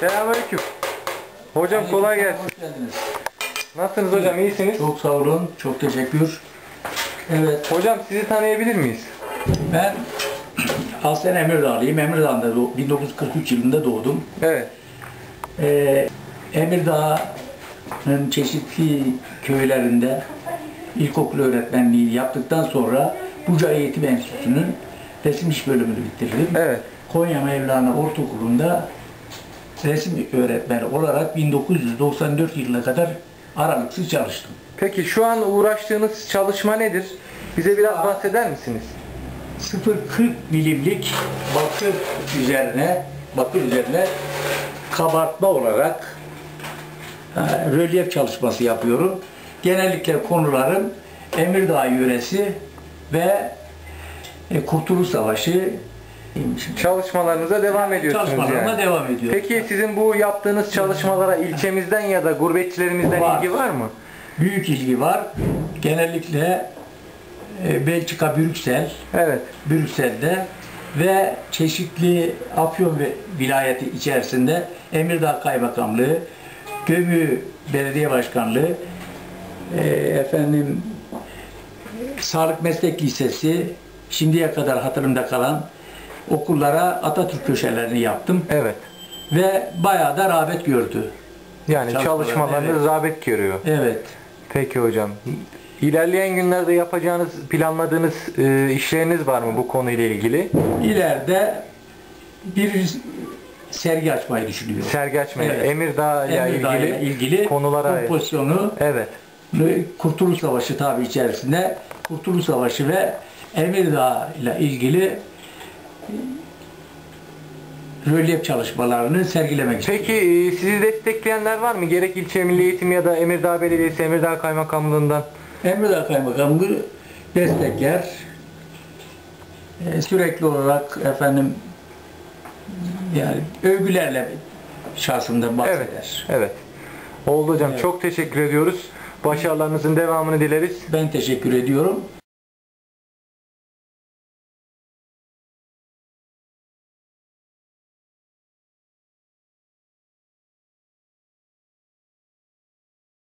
Selamünaleyküm. Hocam kolay gelsin. Hoş geldiniz. Nasılsınız hocam? İyisiniz? Çok sağ olun. Çok teşekkür. Evet. Hocam sizi tanıyabilir miyiz? Ben aslen Emirdağlıyım. Emirdağ'da doğ- 1943 yılında doğdum. Evet. Ee, Emirdağ'ın çeşitli köylerinde ilkokul öğretmenliği yaptıktan sonra Buca Eğitim Enstitüsü'nün resim iş bölümünü bitirdim. Evet. Konya Mevlana Ortaokulu'nda resim öğretmeni olarak 1994 yılına kadar aralıksız çalıştım. Peki şu an uğraştığınız çalışma nedir? Bize biraz bahseder misiniz? 0.40 milimlik bakır üzerine bakır üzerine kabartma olarak e, rölyef çalışması yapıyorum. Genellikle konularım Emirdağ yöresi ve e, Kurtuluş Savaşı Çalışmalarınıza devam ediyorsunuz çalışmalarıma yani. devam ediyor. Peki sizin bu yaptığınız çalışmalara ilçemizden ya da gurbetçilerimizden Var. ilgi var mı? Büyük ilgi var. Genellikle e, Belçika, Brüksel, Evet. Brüksel'de ve çeşitli Afyon ve vilayeti içerisinde Emirdağ Kaymakamlığı, Gömü Belediye Başkanlığı, e, efendim Sağlık Meslek Lisesi, şimdiye kadar hatırımda kalan okullara Atatürk köşelerini yaptım Evet. ve bayağı da rağbet gördü. Yani Çalışmalar, çalışmalarınız evet. rağbet görüyor. Evet. Peki hocam. İlerleyen günlerde yapacağınız, planladığınız e, işleriniz var mı bu konuyla ilgili? İleride bir sergi açmayı düşünüyorum. Sergi açmayı, Evet. Emirdağ ile Emirdağ ilgili, ilgili konulara kompozisyonu Evet. Kurtuluş Savaşı tabi içerisinde Kurtuluş Savaşı ve Emirdağ ile ilgili rölyef çalışmalarını sergilemek istiyorum. Peki e, sizi destekleyenler var mı? Gerek ilçe milli eğitim ya da Emirdağ Belediyesi, Emirdağ Kaymakamlığından. Emirdağ Kaymakamlığı destekler. Ee, sürekli olarak efendim yani övgülerle şahsımdan bahseder. Evet. Evet. Oldu hocam. Çok teşekkür ediyoruz. Başarılarınızın devamını dileriz. Ben teşekkür ediyorum.